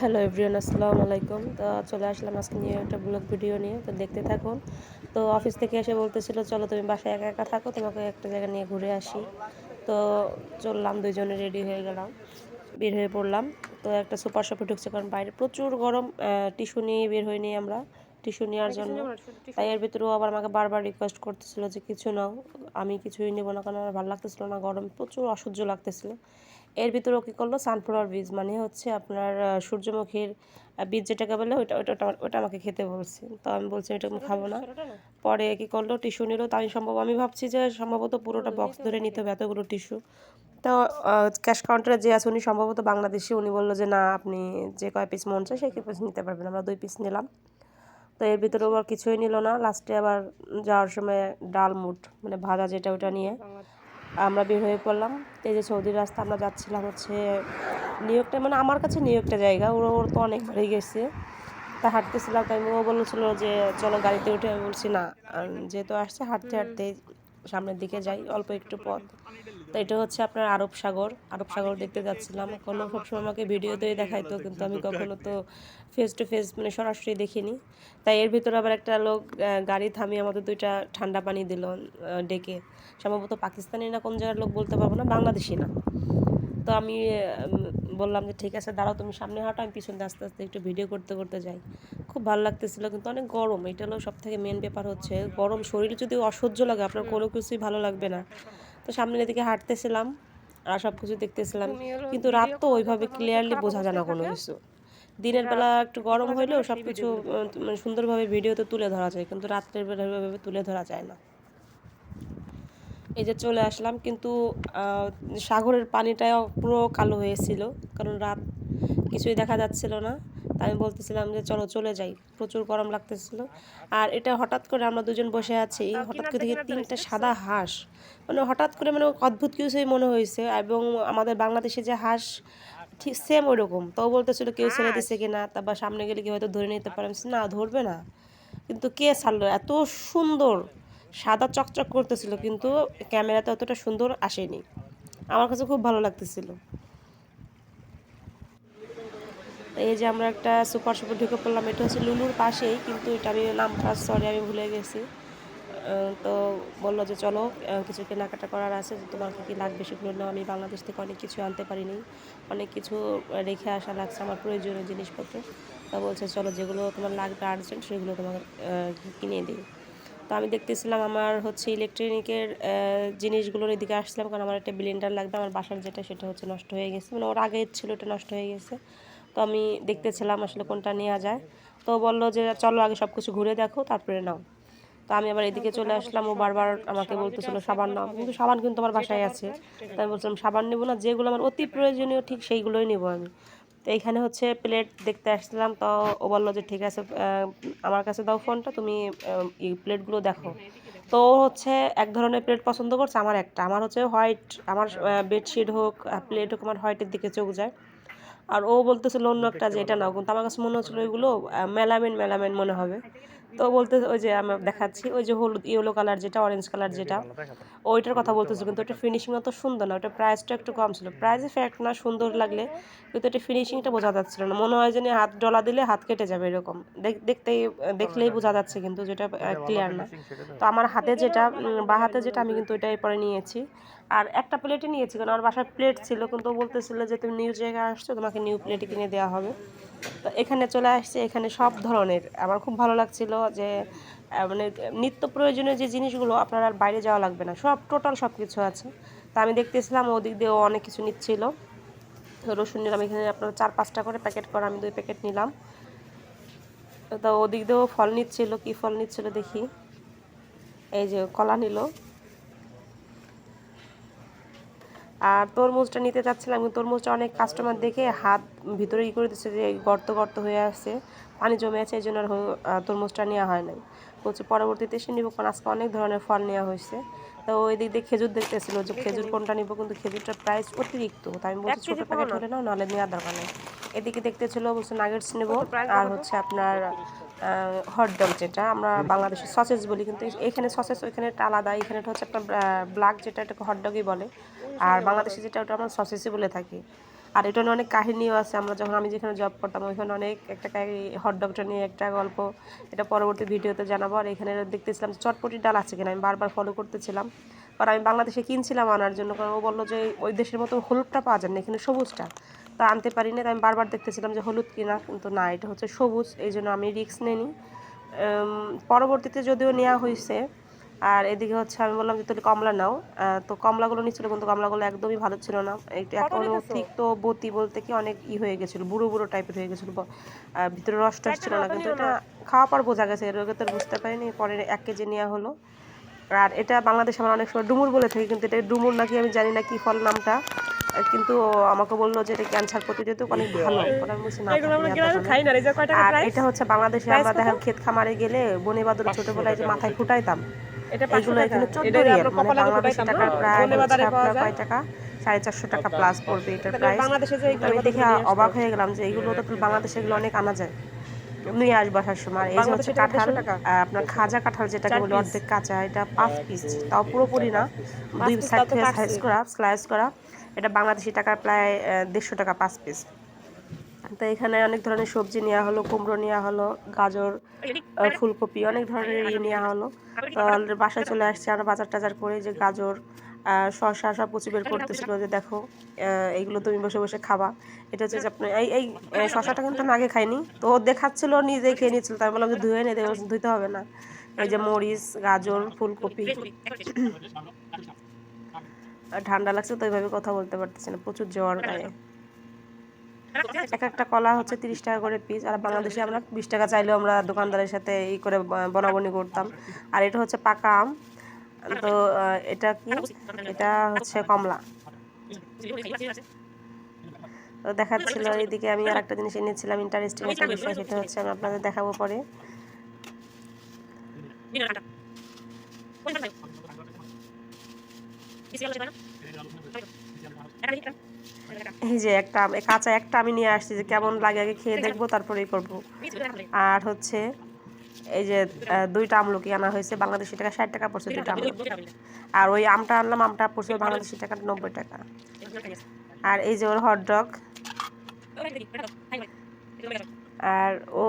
Hello everyone আসসালামু আলাইকুম। তো চলে আসলাম আজকে নিয়ে একটা ব্লগ ভিডিও নিয়ে তো দেখতে থাকুন। তো অফিস থেকে এসে বলতেছিল চলো তুমি বাসায় একা একা থাকো তোমাকে একটা জায়গা নিয়ে ঘুরে আসি। তো চললাম দুইজনে রেডি হয়ে গেলাম বের হয়ে পড়লাম। তো একটা সুপার শপে ঢুকছে কারণ বাইরে প্রচুর গরম টিস্যু নিয়ে বের হয়ে নিই আমরা। টিস্যু নেওয়ার জন্য। তাই এর ভিতরেও আবার আমাকে বারবার রিকোয়েস্ট করতেছিল যে কিছু নাও। আমি কিছুই নেব না কারণ আমার ভালো লাগতেছিল না গরম প্রচুর অসহ্য লাগতেছিল। এর ভিতরেও কী করল? সানফ্লাওয়ার বীজ মানে হচ্ছে আপনার সূর্যমুখীর বীজ যেটাকে বলে ওইটা ওইটা ওটা আমাকে খেতে বলছে। তো আমি বলছি ওইটা আমি খাব না। পরে কী করল? টিস্যু নিল। তো আমি সম্ভব আমি ভাবছি যে সম্ভবত পুরোটা বক্স ধরে নিতে হবে এতগুলো টিস্যু তো ক্যাশ কাউন্টারে যে আছে উনি সম্ভবত বাংলাদেশি উনি বলল যে না আপনি যে কয় পিস মন চায় সেই পিস নিতে পারবেন। আমরা দুই পিস নিলাম। তো এর ভিতরে আবার কিছুই নিল না। লাস্টে আবার যাওয়ার সময় ডাল মুট মানে ভাজা যেটা ওটা নিয়ে। আমরা বের হয়ে পড়লাম। এই যে সৌদির রাস্তা, আমরা যাচ্ছিলাম হচ্ছে নিউ ইয়র্কটা মানে আমার কাছে নিউ ইয়র্কটা জায়গা। ওরা, ওর তো অনেকবারই গেছে। তা হাঁটতেছিলাম, তাই ও বলেছিল যে, চলো গাড়িতে উঠে বলছি, না। যেহেতু আসছে, হাঁটতে হাঁটতে সামনের দিকে যাই, অল্প একটু পথ। তো এটা হচ্ছে আপনার আরব সাগর। আরব সাগর দেখতে যাচ্ছিলাম। কোনো সবসময় আমাকে ভিডিওতেই দেখাইতো কিন্তু আমি কখনো তো ফেস টু ফেস মানে সরাসরি দেখিনি। তাই এর ভিতরে আবার একটা লোক গাড়ি থামিয়ে আমাদের দুইটা ঠান্ডা পানি দিল ডেকে। সম্ভবত পাকিস্তানি না কোন জায়গার লোক বলতে পারব না, বাংলাদেশি না। তো আমি বললাম যে ঠিক আছে, দাঁড়াও তুমি সামনে হাঁটো, আমি পিছনে আস্তে আস্তে একটু ভিডিও করতে করতে যাই। খুব ভালো লাগতেছিল, কিন্তু অনেক গরম। এটা হলো সব থেকে মেন ব্যাপার হচ্ছে, গরম শরীর যদি অসহ্য লাগে, আপনার কোনো কিছুই ভালো লাগবে না। তো সামনের দিকে হাঁটতেছিলাম আর সব কিছু দেখতেছিলাম কিন্তু রাত তো ওইভাবে ক্লিয়ারলি বোঝা যায় না কোনো কিছু। দিনের বেলা একটু গরম হইলেও সব কিছু মানে সুন্দরভাবে ভিডিওতে তুলে ধরা যায় কিন্তু রাত্রের বেলা ওইভাবে তুলে ধরা যায় না। এই যে চলে আসলাম কিন্তু সাগরের পানিটাও পুরো কালো হয়েছিল কারণ রাত কিছুই দেখা যাচ্ছিল না। তাই আমি বলতেছিলাম যে চলো চলে যাই। প্রচুর গরম লাগতেছিল। আর এটা হঠাৎ করে আমরা দুজন বসে আছি হঠাৎ করে দেখি তিনটা সাদা হাঁস। মানে হঠাৎ করে মানে অদ্ভুত কিছুই মনে হয়েছে এবং আমাদের বাংলাদেশে যে হাঁস ঠিক সেম ওই রকম তাও বলতেছিল কেউ ছেড়ে দিছে কিনা তারপর সামনে গেলে কি হয়তো ধরে নিতে পারে। না ধরবে না। কিন্তু কে ছাড়লো? এত সুন্দর সাদা চকচক করতেছিল কিন্তু ক্যামেরাতে অতটা সুন্দর আসেনি। আমার কাছে খুব ভালো লাগতেছিল। এই যে আমরা একটা সুপার সুপার ঢুকে পড়লাম, এটা হচ্ছে লুলুর পাশেই, কিন্তু এটা আমি নাম নামটা সরি আমি ভুলে গেছি। তো বলল যে চলো কিছু কেনাকাটা করার আছে তোমার কী লাগবে সেগুলো নাও, আমি বাংলাদেশ থেকে অনেক কিছু আনতে পারিনি। অনেক কিছু রেখে আসা লাগছে আমার প্রয়োজনীয় জিনিসপত্র। তা বলছে চলো, যেগুলো তোমার লাগবে আর্জেন্ট সেগুলো তোমাকে কিনে দিই। তো আমি দেখতেছিলাম আমার হচ্ছে ইলেকট্রনিকের জিনিসগুলোর এদিকে আসছিলাম, কারণ আমার একটা ব্লেন্ডার লাগবে, আমার বাসার যেটা, সেটা হচ্ছে নষ্ট হয়ে গেছে। মানে ওর আগে ছিল, ওটা নষ্ট হয়ে গেছে। তো আমি দেখতেছিলাম আসলে কোনটা নেওয়া যায়। তো বলল যে, চলো আগে সব কিছু ঘুরে দেখো, তারপরে নাও। তো আমি আবার এদিকে চলে আসলাম ও বারবার আমাকে বলতেছিল, সাবান নাও। কিন্তু সাবান কিন্তু আমার বাসায় আছে। তো আমি বলছিলাম, সাবান নেব না, যেগুলো আমার অতি প্রয়োজনীয় ঠিক সেইগুলোই নেব আমি। তো এইখানে হচ্ছে প্লেট দেখতে আসছিলাম তো ও বলল যে, ঠিক আছে আমার কাছে দাও ফোনটা, তুমি এই প্লেটগুলো দেখো। তো হচ্ছে এক ধরনের প্লেট পছন্দ করছে, আমার একটা। আমার হচ্ছে হোয়াইট, আমার বেডশিট হোক, প্লেট হোক, আমার হোয়াইটের দিকে চোখ যায়। আর ও বলতেছিল অন্য একটা যে এটা নাও কিন্তু আমার কাছে মনে হচ্ছিল ওইগুলো মেলামেন মেলামেন মনে হবে। তো বলতে ওই যে আমি দেখাচ্ছি ওই যে হলুদ ইয়েলো কালার যেটা অরেঞ্জ কালার যেটা ওইটার কথা বলতেছে কিন্তু ওটা ফিনিশিং অত সুন্দর না ওটা প্রাইসটা একটু কম ছিল। প্রাইসে ফ্যাক্ট না সুন্দর লাগলে কিন্তু এটা ফিনিশিংটা বোঝা যাচ্ছিল না। মনে হয় যে হাত ডলা দিলে হাত কেটে যাবে এরকম। দেখতেই দেখলেই বোঝা যাচ্ছে কিন্তু যেটা ক্লিয়ার না। তো আমার হাতে যেটা বা হাতে যেটা আমি কিন্তু ওইটাই পরে নিয়েছি। আর একটা প্লেটে নিয়েছি কারণ আমার বাসায় প্লেট ছিল, কিন্তু বলতেছিল যে তুমি নিউ জায়গায় আসছো, তোমাকে নিউ প্লেটে কিনে দেওয়া হবে। তো এখানে চলে আসছে, এখানে সব ধরনের। আমার খুব ভালো লাগছিল যে মানে নিত্য প্রয়োজনীয় যে জিনিসগুলো, আপনার আর বাইরে যাওয়া লাগবে না। সব, টোটাল সব কিছু আছে। তা আমি দেখতেছিলাম ওদিক দিয়েও অনেক কিছু নিচ্ছিল। রসুন নিলাম, এখানে আপনার চার, পাঁচটা করে প্যাকেট করা, আমি দুই প্যাকেট নিলাম। তো ওদিক দিয়েও ফল নিচ্ছিল, কি ফল নিচ্ছিল দেখি। এই যে কলা নিল। আর তরমুজটা নিতে চাচ্ছিলাম কিন্তু তরমুজটা অনেক কাস্টমার দেখে হাত ভিতরে ই করে দিচ্ছে যে গর্ত গর্ত হয়ে আছে পানি জমে আছে এই জন্য আর তরমুজটা নেওয়া হয় নাই। বলছে পরবর্তীতে এসে নিব কারণ আজকে অনেক ধরনের ফল নেওয়া হয়েছে। তো ওই দিক দিয়ে খেজুর দেখতেছিল যে খেজুর কোনটা নিব কিন্তু খেজুরটার প্রাইস অতিরিক্ত। তাই আমি বলছি ছোটো প্যাকেট হলে নাও নাহলে নেওয়ার দরকার নেই। এদিকে দেখতেছিল বলছে নাগেটস নেব আর হচ্ছে আপনার হটডগ যেটা আমরা বাংলাদেশে সসেজ বলি কিন্তু এখানে সসেজ ওইখানে আলাদা এখানে হচ্ছে আপনার ব্ল্যাক যেটা এটাকে হটডগই বলে। আর বাংলাদেশে যেটা ওটা আমরা সসেজই বলে থাকি। আর এটা নিয়ে অনেক কাহিনীও আছে আমরা যখন আমি যেখানে জব করতাম ওইখানে অনেক একটা হটডগটা নিয়ে একটা গল্প এটা পরবর্তী ভিডিওতে জানাব। আর এখানে দেখতেছিলাম চটপটি ডাল আছে কিনা আমি বারবার ফলো করতেছিলাম। কারণ আমি বাংলাদেশে কিনছিলাম আনার জন্য কারণ ও বলল যে ওই দেশের মতো হলুদটা পাওয়া যায় না এখানে সবুজটা। তো আনতে পারি না আমি বারবার দেখতেছিলাম যে হলুদ কিনা কিন্তু না এটা হচ্ছে সবুজ এই জন্য আমি রিস্ক নিইনি পরবর্তীতে যদিও নেওয়া হয়েছে আর এদিকে হচ্ছে আমি বললাম যে তুমি কমলা নাও। তো কমলাগুলো নিচ্ছিল কিন্তু কমলাগুলো একদমই ভালো ছিল না। একটু এখনও ঠিক তো বতি বলতে কি অনেক ই হয়ে গেছিল বুড়ো বুড়ো টাইপের হয়ে গেছিল ভিতরে রস টস ছিল না কিন্তু এটা খাওয়া পর বোঝা গেছে এর আগে তো বুঝতে পারিনি পরে এক কেজি নেওয়া হলো। আর এটা বাংলাদেশে আমরা অনেক সময় ডুমুর বলে থাকি কিন্তু এটা ডুমুর নাকি আমি জানি না কি ফল নামটা। কিন্তু আমাকে বলল যে এটা ক্যান্সার প্রতিরোধক অনেক ভালো। আর এটা হচ্ছে বাংলাদেশে আমরা দেখা ক্ষেত খামারে গেলে বনে বাদর ছোটবেলায় যে মাথায় ফুটাইতাম এটা 500 এগুলো টাকা। এখানে চোদ্দ রিয়াল মানে বাংলাদেশি টাকার প্রায় আপনার কয় টাকা? সাড়ে চারশো টাকা প্লাস পড়বে এটার প্রাইস বাংলাদেশে আমি দেখে অবাক হয়ে গেলাম যে এগুলো তো বাংলাদেশে এগুলো অনেক আনা যায়। নিয়ে আসব আসার সময়। এই যে হচ্ছে এটা কাঁঠাল 150 টাকা। আহ, আপনার খাজা কাঁঠাল যেটাকে বলে অর্ধেক কাঁচা এটা পাঁচ পিস তাও পুরোপুরি না। দুই সাইড থেকে করা স্লাইস করা। এটা বাংলাদেশি টাকার প্রায় দেড়শো টাকা পাঁচ পিস তো এখানে অনেক ধরনের সবজি নেওয়া হলো কুমড়ো নেওয়া হলো গাজর ফুলকপি অনেক ধরনের ইয়ে নেওয়া হলো। তো বাসায় চলে আসছে আমরা বাজার টাজার করে যে গাজর আহ, শসা সব বের করতেছিল যে দেখো এইগুলো তুমি বসে বসে খাবা। এটা হচ্ছে যে আপনি এই এই শসাটা কিন্তু আমি আগে খাইনি। তো ও দেখাচ্ছিল নিজেই খেয়ে নিচ্ছিল। তাই বললাম যে ধুয়ে নিতে ধুইতে হবে না। এই যে মরিচ গাজর ফুলকপি। ঠান্ডা লাগছে তো এইভাবে কথা বলতে পারতেছি না প্রচুর জ্বর গায়ে। এক একটা কলা হচ্ছে তিরিশ টাকা করে পিস আর বাংলাদেশে আমরা বিশ টাকা চাইলেও আমরা দোকানদারের সাথে ই করে বনাবনি করতাম। আর এটা হচ্ছে পাকা আম। তো এটা কি? এটা হচ্ছে কমলা। তো দেখাচ্ছিল এইদিকে আমি আর একটা জিনিস এনেছিলাম ইন্টারেস্টিং একটা বিষয়, সেটা হচ্ছে আমি আপনাদের দেখাবো পরে। এই যে একটা, কাঁচা একটা আমি নিয়ে আসছি, যে কেমন লাগে আগে খেয়ে দেখব, তারপরেই করব। আর হচ্ছে এই যে দুইটা আমলকি আনা হয়েছে, বাংলাদেশি টাকা ষাট টাকা পড়ছে দুইটা আমলকি। আর ওই আমটা আনলাম, আমটা পড়ছে বাংলাদেশি টাকা নব্বই টাকা। আর এই যে ওর হট ডগ আর ও